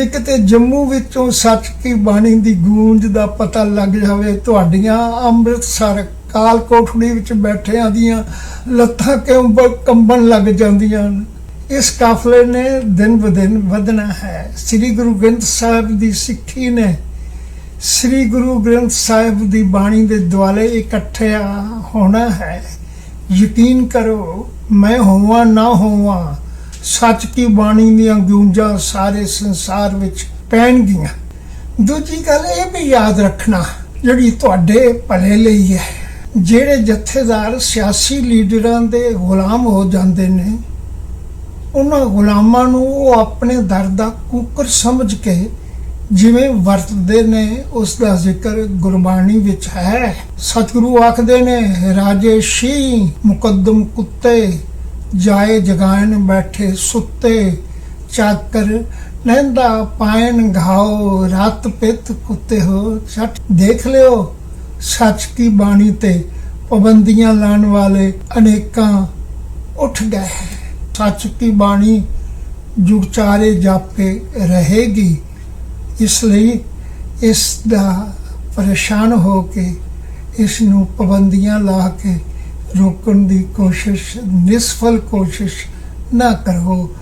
ਜੇ ਕਿਤੇ ਜੰਮੂ ਵਿੱਚੋਂ ਸੱਚ ਕੀ ਬਾਣੀ ਦੀ ਗੂੰਜ ਦਾ ਪਤਾ ਲੱਗ ਜਾਵੇ, ਤੁਹਾਡੀਆਂ ਅੰਮ੍ਰਿਤਸਰ ਕਾਲ ਕੋਠੜੀ ਵਿੱਚ ਬੈਠਿਆਂ ਦੀਆਂ ਲੱਤਾਂ ਕਿਉਂ ਕੰਬਣ ਲੱਗ ਜਾਂਦੀਆਂ ਹਨ? ਇਸ ਕਾਫਲੇ ਨੇ ਦਿਨ ਬਦਿਨ ਵਧਣਾ ਹੈ। ਸ੍ਰੀ ਗੁਰੂ ਗ੍ਰੰਥ ਸਾਹਿਬ ਦੀ ਸਿੱਖੀ ਨੇ ਸ੍ਰੀ ਗੁਰੂ ਗ੍ਰੰਥ ਸਾਹਿਬ ਦੀ ਬਾਣੀ ਦੇ ਦੁਆਲੇ ਇਕੱਠਿਆ ਹੋਣਾ ਹੈ। ਯਕੀਨ ਕਰੋ, ਮੈਂ ਹੋਵਾਂ ਨਾ ਹੋਵਾਂ ਸੱਚ ਕੀ ਬਾਣੀ ਦੀਆਂ ਗੂੰਜਾਂ ਸਾਰੇ ਸੰਸਾਰ ਵਿੱਚ ਪੈਣਗੀਆਂ? ਦੂਜੀ ਗੱਲ ਇਹ ਵੀ ਯਾਦ ਰੱਖਣਾ, ਜਿਹੜੀ ਤੁਹਾਡੇ ਭਲੇ ਲਈ ਹੈ। ਜਿਹੜੇ ਜਥੇਦਾਰ, ਸਿਆਸੀ ਲੀਡਰਾਂ ਦੇ ਗੁਲਾਮ ਹੋ ਜਾਂਦੇ ਨੇ, ਉਹਨਾਂ ਗੁਲਾਮਾਂ ਨੂੰ ਉਹ ਆਪਣੇ ਦਰ ਦਾ ਕੁੱਕਰ ਸਮਝ ਕੇ ਜਿਵੇਂ ਵਰਤਦੇ ਨੇ, ਉਸ ਦਾ ਜ਼ਿਕਰ ਗੁਰਬਾਣੀ ਵਿੱਚ ਹੈ। ਸਤਿਗੁਰੂ ਆਖਦੇ ਨੇ, ਰਾਜੇ ਸ਼ੀ ਮੁਕੱਦਮ ਕੁੱਤੇ ਜਾਏ ਜਗਾਇਨ ਬੈਠੇ ਸੁੱਤੇ ਚਾਕਰ ਨਹਿੰਦਾ ਪਾਇਨ ਘਾਓ, ਰਾਤ ਪਿਤ ਕੁੱਤੇ ਹੋ ਛੱਟ। ਦੇਖ ਲਿਓ ਸੱਚ ਕੀ ਬਾਣੀ ਤੇ ਪਾਬੰਦੀਆਂ ਲਾਣ ਵਾਲੇ ਅਨੇਕਾਂ ਉੱਠ ਗਏ ਸੱਚ ਕੀ ਬਾਣੀ ਜੁਗ ਚਾਰੇ ਜਾਪੇ ਰਹੇਗੀ, ਇਸ ਲਈ ਇਸ ਦਾ ਪਰੇਸ਼ਾਨ ਹੋ ਕੇ, ਇਸ ਨੂੰ ਪਾਬੰਦੀਆਂ ਲਾ ਕੇ ਰੋਕਣ ਦੀ ਕੋਸ਼ਿਸ਼ ਨਿਸਫਲ ਕੋਸ਼ਿਸ਼ ਨਾ ਕਰੋ।